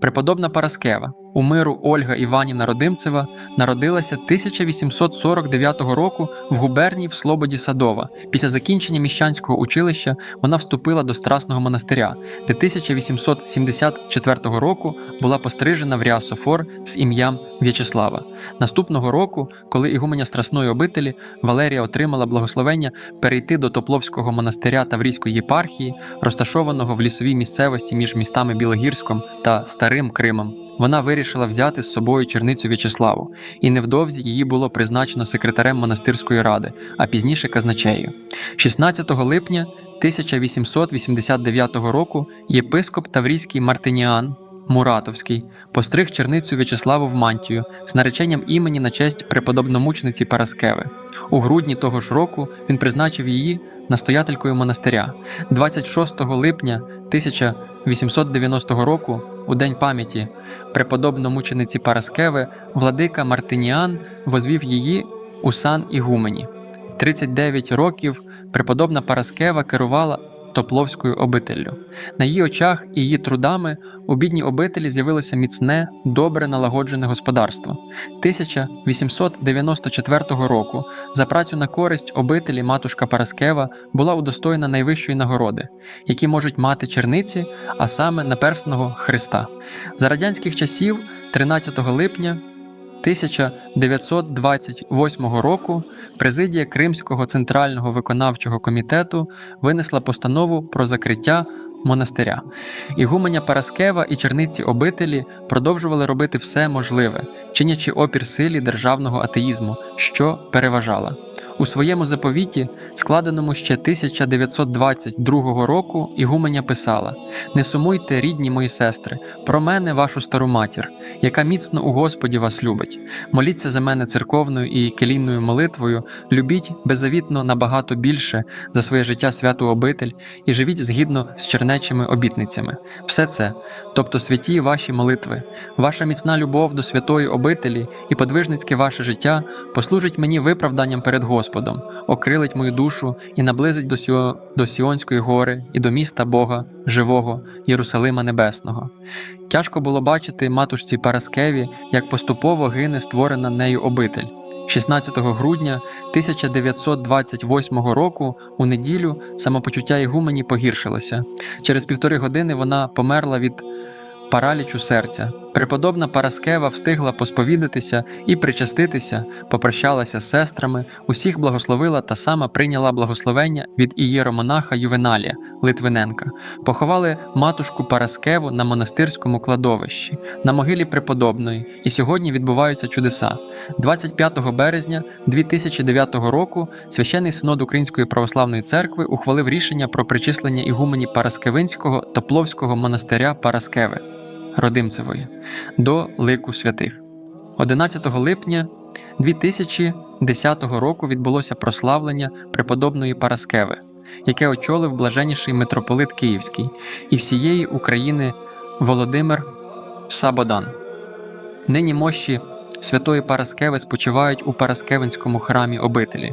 Преподобна Параскева у миру Ольга Іванівна Родимцева народилася 1849 року в губернії в Слободі Садова. Після закінчення міщанського училища вона вступила до Страсного монастиря, де 1874 року була пострижена в Ріасофор з ім'ям В'ячеслава. Наступного року, коли ігуменя Страсної обителі Валерія отримала благословення перейти до Топловського монастиря Таврійської єпархії, розташованого в лісовій місцевості між містами Білогірськом та Старим Кримом, вона вирішила взяти з собою черницю В'ячеславу, і невдовзі її було призначено секретарем монастирської ради, а пізніше казначею. 16 липня 1889 року єпископ Таврійський Мартиніан Муратовський постриг черницю В'ячеславу в мантію з нареченням імені на честь преподобномучениці Параскеви. У грудні того ж року він призначив її настоятелькою монастиря. 26 липня 1890 року, у день пам'яті преподобномучениці Параскеви, владика Мартиніан возвів її у сан Ігумені. 39 років преподобна Параскева керувала Топловською обителлю. На її очах і її трудами у бідній обителі з'явилося міцне, добре налагоджене господарство. 1894 року за працю на користь обителі матушка Параскева була удостоєна найвищої нагороди, які можуть мати черниці, а саме наперсного Христа. За радянських часів, 13 липня 1928 року президія Кримського центрального виконавчого комітету винесла постанову про закриття монастиря. Ігуменя Параскева і черниці обителі продовжували робити все можливе, чинячи опір силі державного атеїзму, що переважала. У своєму заповіті, складеному ще 1922 року, Ігуменя писала: Не сумуйте, рідні мої сестри, про мене, вашу стару матір, яка міцно у Господі вас любить. Моліться за мене церковною і келійною молитвою, любіть беззавітно набагато більше за своє життя святу обитель і живіть згідно з чернечими обітницями. Все це, тобто святі ваші молитви, ваша міцна любов до святої обителі і подвижницьке ваше життя послужить мені виправданням перед Господом, окрилить мою душу і наблизить до, Сіо, до Сіонської гори і до міста Бога, живого Єрусалима Небесного. Тяжко було бачити матушці Параскеві, як поступово гине створена нею обитель. 16 грудня 1928 року у неділю самопочуття Ігумені погіршилося. Через півтори години вона померла від паралічу серця. Преподобна Параскева встигла посповідатися і причаститися, попрощалася з сестрами, усіх благословила та сама прийняла благословення від ієромонаха Ювеналія Литвиненка. Поховали матушку Параскеву на монастирському кладовищі, на могилі преподобної, і сьогодні відбуваються чудеса. 25 березня 2009 року священний синод Української православної церкви ухвалив рішення про причислення ігумені Параскевинського Топловського монастиря Параскеви. Родимцевої до лику святих. 11 липня 2010 року відбулося прославлення преподобної Параскеви, яке очолив блаженніший митрополит Київський і всієї України Володимир Сабодан. Нині мощі святої Параскеви спочивають у Параскевинському храмі обителі.